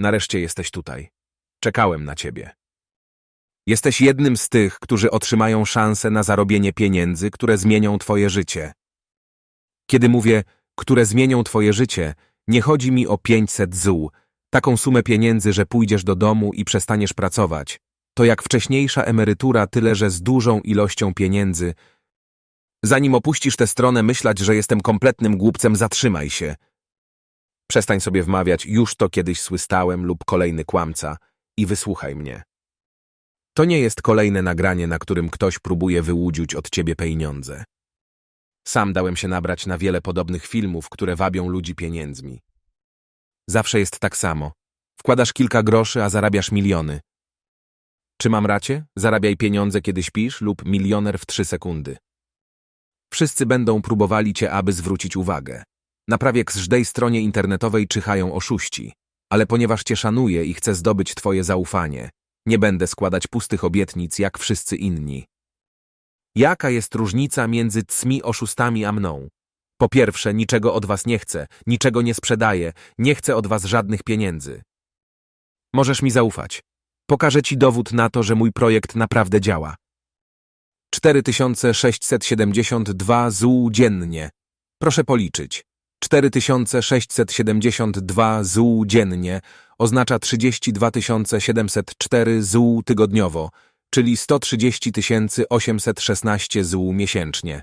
nareszcie jesteś tutaj. Czekałem na ciebie. Jesteś jednym z tych, którzy otrzymają szansę na zarobienie pieniędzy, które zmienią twoje życie. Kiedy mówię, które zmienią twoje życie, nie chodzi mi o 500 zł, taką sumę pieniędzy, że pójdziesz do domu i przestaniesz pracować. To jak wcześniejsza emerytura, tyle że z dużą ilością pieniędzy. Zanim opuścisz tę stronę myśleć, że jestem kompletnym głupcem, zatrzymaj się. Przestań sobie wmawiać, już to kiedyś słystałem lub kolejny kłamca i wysłuchaj mnie. To nie jest kolejne nagranie, na którym ktoś próbuje wyłudzić od ciebie pieniądze. Sam dałem się nabrać na wiele podobnych filmów, które wabią ludzi pieniędzmi. Zawsze jest tak samo. Wkładasz kilka groszy, a zarabiasz miliony. Czy mam racie? Zarabiaj pieniądze, kiedy śpisz lub milioner w trzy sekundy. Wszyscy będą próbowali cię, aby zwrócić uwagę. Na prawie każdej stronie internetowej czyhają oszuści, ale ponieważ cię szanuję i chcę zdobyć twoje zaufanie, nie będę składać pustych obietnic jak wszyscy inni. Jaka jest różnica między cmi oszustami a mną? Po pierwsze, niczego od was nie chcę, niczego nie sprzedaję, nie chcę od was żadnych pieniędzy. Możesz mi zaufać. Pokażę ci dowód na to, że mój projekt naprawdę działa. 4672 ZUł dziennie. Proszę policzyć. 4672 ZUł dziennie oznacza 32 704 ZUł tygodniowo, czyli 130 816 ZUł miesięcznie.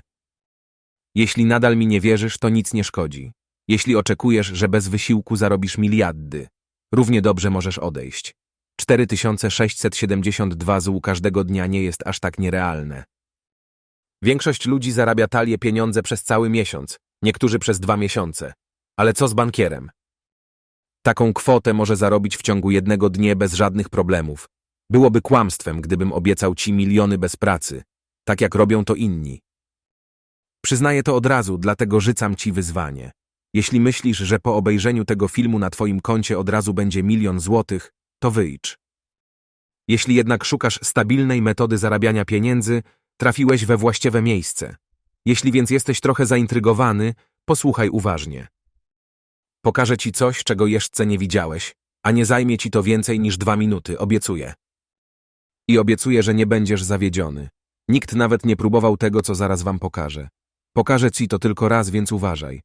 Jeśli nadal mi nie wierzysz, to nic nie szkodzi. Jeśli oczekujesz, że bez wysiłku zarobisz miliardy, równie dobrze możesz odejść. 4672 ZUł każdego dnia nie jest aż tak nierealne. Większość ludzi zarabia talie pieniądze przez cały miesiąc, niektórzy przez dwa miesiące. Ale co z bankierem? Taką kwotę może zarobić w ciągu jednego dnia bez żadnych problemów. Byłoby kłamstwem, gdybym obiecał ci miliony bez pracy, tak jak robią to inni. Przyznaję to od razu, dlatego rzucam ci wyzwanie. Jeśli myślisz, że po obejrzeniu tego filmu na twoim koncie od razu będzie milion złotych, to wyjdź. Jeśli jednak szukasz stabilnej metody zarabiania pieniędzy, trafiłeś we właściwe miejsce. Jeśli więc jesteś trochę zaintrygowany, posłuchaj uważnie. Pokażę ci coś, czego jeszcze nie widziałeś, a nie zajmie ci to więcej niż dwa minuty, obiecuję. I obiecuję, że nie będziesz zawiedziony. Nikt nawet nie próbował tego, co zaraz wam pokażę. Pokażę ci to tylko raz, więc uważaj.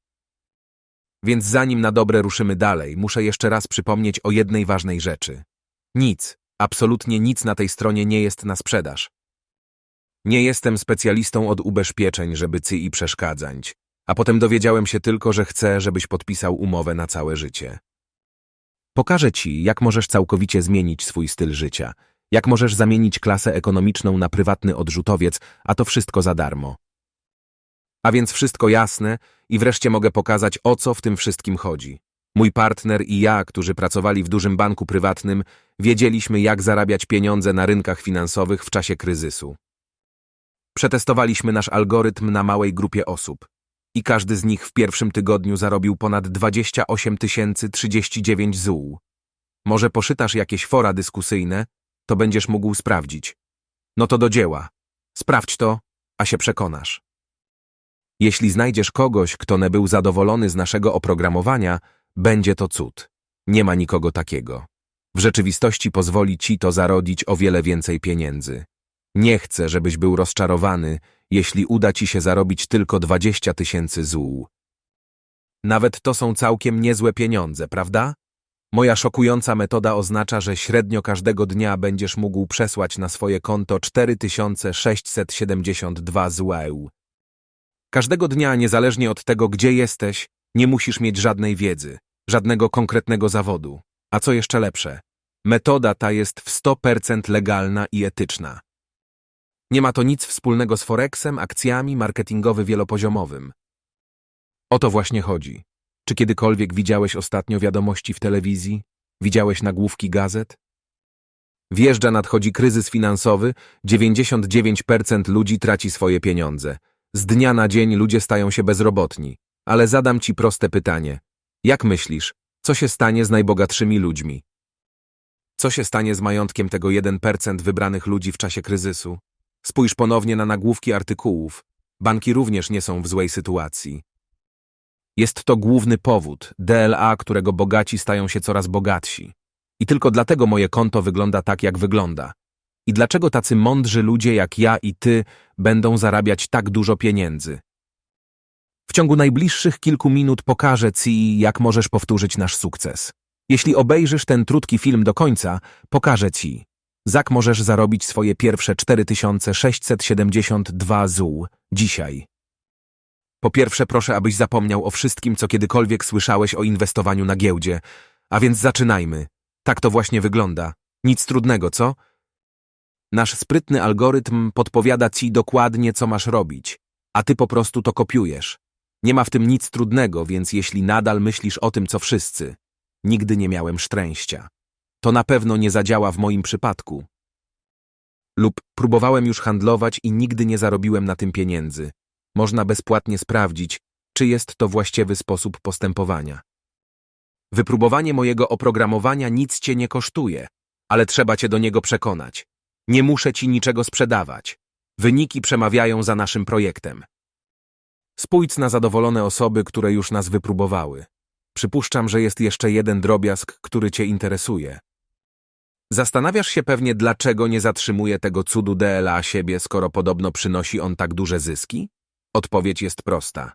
Więc zanim na dobre ruszymy dalej, muszę jeszcze raz przypomnieć o jednej ważnej rzeczy. Nic, absolutnie nic na tej stronie nie jest na sprzedaż. Nie jestem specjalistą od ubezpieczeń, żeby cy i przeszkadzać, a potem dowiedziałem się tylko, że chcę, żebyś podpisał umowę na całe życie. Pokażę ci, jak możesz całkowicie zmienić swój styl życia, jak możesz zamienić klasę ekonomiczną na prywatny odrzutowiec, a to wszystko za darmo. A więc wszystko jasne i wreszcie mogę pokazać, o co w tym wszystkim chodzi. Mój partner i ja, którzy pracowali w dużym banku prywatnym, wiedzieliśmy, jak zarabiać pieniądze na rynkach finansowych w czasie kryzysu. Przetestowaliśmy nasz algorytm na małej grupie osób i każdy z nich w pierwszym tygodniu zarobił ponad 28 039 ZUł. Może poszytasz jakieś fora dyskusyjne, to będziesz mógł sprawdzić. No to do dzieła. Sprawdź to, a się przekonasz. Jeśli znajdziesz kogoś, kto nie był zadowolony z naszego oprogramowania, będzie to cud. Nie ma nikogo takiego. W rzeczywistości pozwoli ci to zarodzić o wiele więcej pieniędzy. Nie chcę, żebyś był rozczarowany, jeśli uda ci się zarobić tylko 20 tysięcy złół. Nawet to są całkiem niezłe pieniądze, prawda? Moja szokująca metoda oznacza, że średnio każdego dnia będziesz mógł przesłać na swoje konto 4672 zł. Każdego dnia, niezależnie od tego, gdzie jesteś, nie musisz mieć żadnej wiedzy, żadnego konkretnego zawodu. A co jeszcze lepsze, metoda ta jest w 100% legalna i etyczna. Nie ma to nic wspólnego z Forexem, akcjami, marketingowy wielopoziomowym. O to właśnie chodzi. Czy kiedykolwiek widziałeś ostatnio wiadomości w telewizji? Widziałeś nagłówki gazet? Wjeżdża nadchodzi kryzys finansowy, 99% ludzi traci swoje pieniądze. Z dnia na dzień ludzie stają się bezrobotni. Ale zadam ci proste pytanie. Jak myślisz, co się stanie z najbogatszymi ludźmi? Co się stanie z majątkiem tego 1% wybranych ludzi w czasie kryzysu? Spójrz ponownie na nagłówki artykułów. Banki również nie są w złej sytuacji. Jest to główny powód DLA, którego bogaci stają się coraz bogatsi. I tylko dlatego moje konto wygląda tak, jak wygląda. I dlaczego tacy mądrzy ludzie jak ja i ty będą zarabiać tak dużo pieniędzy? W ciągu najbliższych kilku minut pokażę ci, jak możesz powtórzyć nasz sukces. Jeśli obejrzysz ten krótki film do końca, pokażę ci. Jak możesz zarobić swoje pierwsze 4672 ZUł dzisiaj. Po pierwsze, proszę, abyś zapomniał o wszystkim, co kiedykolwiek słyszałeś o inwestowaniu na giełdzie. A więc zaczynajmy. Tak to właśnie wygląda. Nic trudnego, co? Nasz sprytny algorytm podpowiada ci dokładnie, co masz robić, a ty po prostu to kopiujesz. Nie ma w tym nic trudnego, więc jeśli nadal myślisz o tym, co wszyscy, nigdy nie miałem szczęścia. To na pewno nie zadziała w moim przypadku. Lub próbowałem już handlować i nigdy nie zarobiłem na tym pieniędzy. Można bezpłatnie sprawdzić, czy jest to właściwy sposób postępowania. Wypróbowanie mojego oprogramowania nic cię nie kosztuje, ale trzeba cię do niego przekonać. Nie muszę ci niczego sprzedawać. Wyniki przemawiają za naszym projektem. Spójrz na zadowolone osoby, które już nas wypróbowały. Przypuszczam, że jest jeszcze jeden drobiazg, który cię interesuje. Zastanawiasz się pewnie, dlaczego nie zatrzymuje tego cudu DLA siebie, skoro podobno przynosi on tak duże zyski? Odpowiedź jest prosta.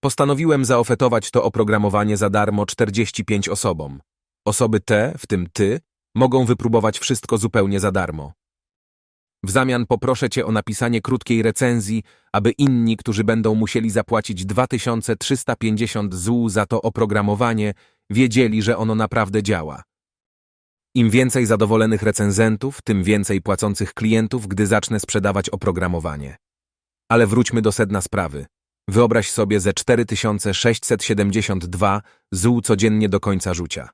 Postanowiłem zaofetować to oprogramowanie za darmo 45 osobom. Osoby te, w tym ty, mogą wypróbować wszystko zupełnie za darmo. W zamian poproszę cię o napisanie krótkiej recenzji, aby inni, którzy będą musieli zapłacić 2350 zł za to oprogramowanie, wiedzieli, że ono naprawdę działa. Im więcej zadowolonych recenzentów, tym więcej płacących klientów, gdy zacznę sprzedawać oprogramowanie. Ale wróćmy do sedna sprawy. Wyobraź sobie ze 4672 zł codziennie do końca rzucia.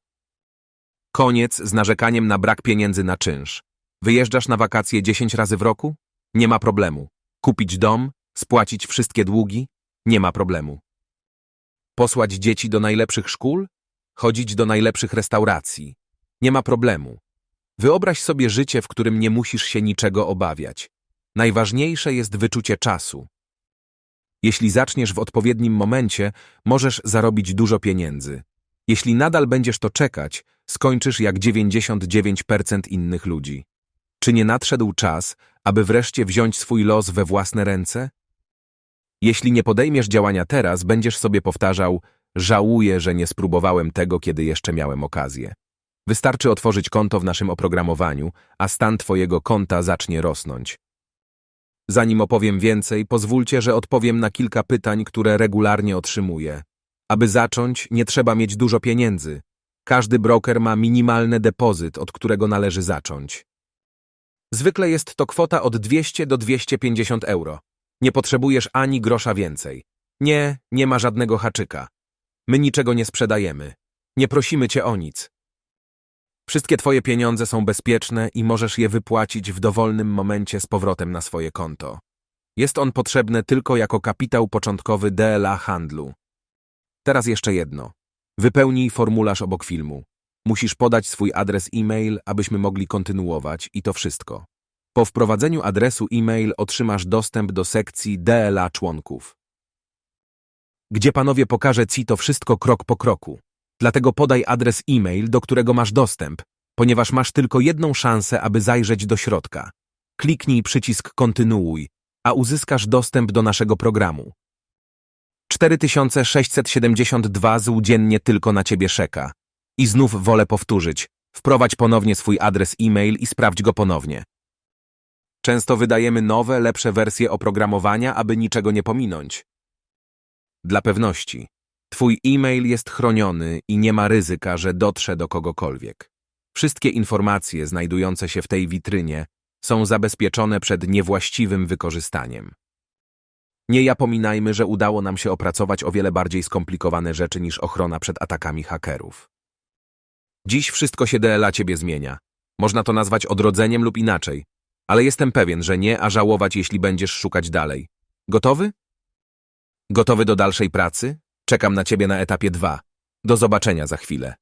Koniec z narzekaniem na brak pieniędzy na czynsz. Wyjeżdżasz na wakacje 10 razy w roku? Nie ma problemu. Kupić dom, spłacić wszystkie długi? Nie ma problemu. Posłać dzieci do najlepszych szkół? Chodzić do najlepszych restauracji? Nie ma problemu. Wyobraź sobie życie, w którym nie musisz się niczego obawiać. Najważniejsze jest wyczucie czasu. Jeśli zaczniesz w odpowiednim momencie, możesz zarobić dużo pieniędzy. Jeśli nadal będziesz to czekać, skończysz jak 99% innych ludzi. Czy nie nadszedł czas, aby wreszcie wziąć swój los we własne ręce? Jeśli nie podejmiesz działania teraz, będziesz sobie powtarzał: Żałuję, że nie spróbowałem tego, kiedy jeszcze miałem okazję. Wystarczy otworzyć konto w naszym oprogramowaniu, a stan Twojego konta zacznie rosnąć. Zanim opowiem więcej, pozwólcie, że odpowiem na kilka pytań, które regularnie otrzymuję. Aby zacząć, nie trzeba mieć dużo pieniędzy. Każdy broker ma minimalny depozyt, od którego należy zacząć. Zwykle jest to kwota od 200 do 250 euro. Nie potrzebujesz ani grosza więcej. Nie, nie ma żadnego haczyka. My niczego nie sprzedajemy. Nie prosimy cię o nic. Wszystkie twoje pieniądze są bezpieczne i możesz je wypłacić w dowolnym momencie z powrotem na swoje konto. Jest on potrzebny tylko jako kapitał początkowy DLA handlu. Teraz jeszcze jedno. Wypełnij formularz obok filmu. Musisz podać swój adres e-mail, abyśmy mogli kontynuować i to wszystko. Po wprowadzeniu adresu e-mail otrzymasz dostęp do sekcji DLA członków. Gdzie panowie pokażę ci to wszystko krok po kroku. Dlatego podaj adres e-mail, do którego masz dostęp, ponieważ masz tylko jedną szansę, aby zajrzeć do środka. Kliknij przycisk kontynuuj, a uzyskasz dostęp do naszego programu. 4672 zł dziennie tylko na ciebie szeka. I znów wolę powtórzyć. Wprowadź ponownie swój adres e-mail i sprawdź go ponownie. Często wydajemy nowe, lepsze wersje oprogramowania, aby niczego nie pominąć. Dla pewności. Twój e-mail jest chroniony i nie ma ryzyka, że dotrze do kogokolwiek. Wszystkie informacje znajdujące się w tej witrynie są zabezpieczone przed niewłaściwym wykorzystaniem. Nie japominajmy, że udało nam się opracować o wiele bardziej skomplikowane rzeczy niż ochrona przed atakami hakerów. Dziś wszystko się DLA ciebie zmienia. Można to nazwać odrodzeniem lub inaczej, ale jestem pewien, że nie, a żałować, jeśli będziesz szukać dalej. Gotowy? Gotowy do dalszej pracy? Czekam na ciebie na etapie 2. Do zobaczenia za chwilę.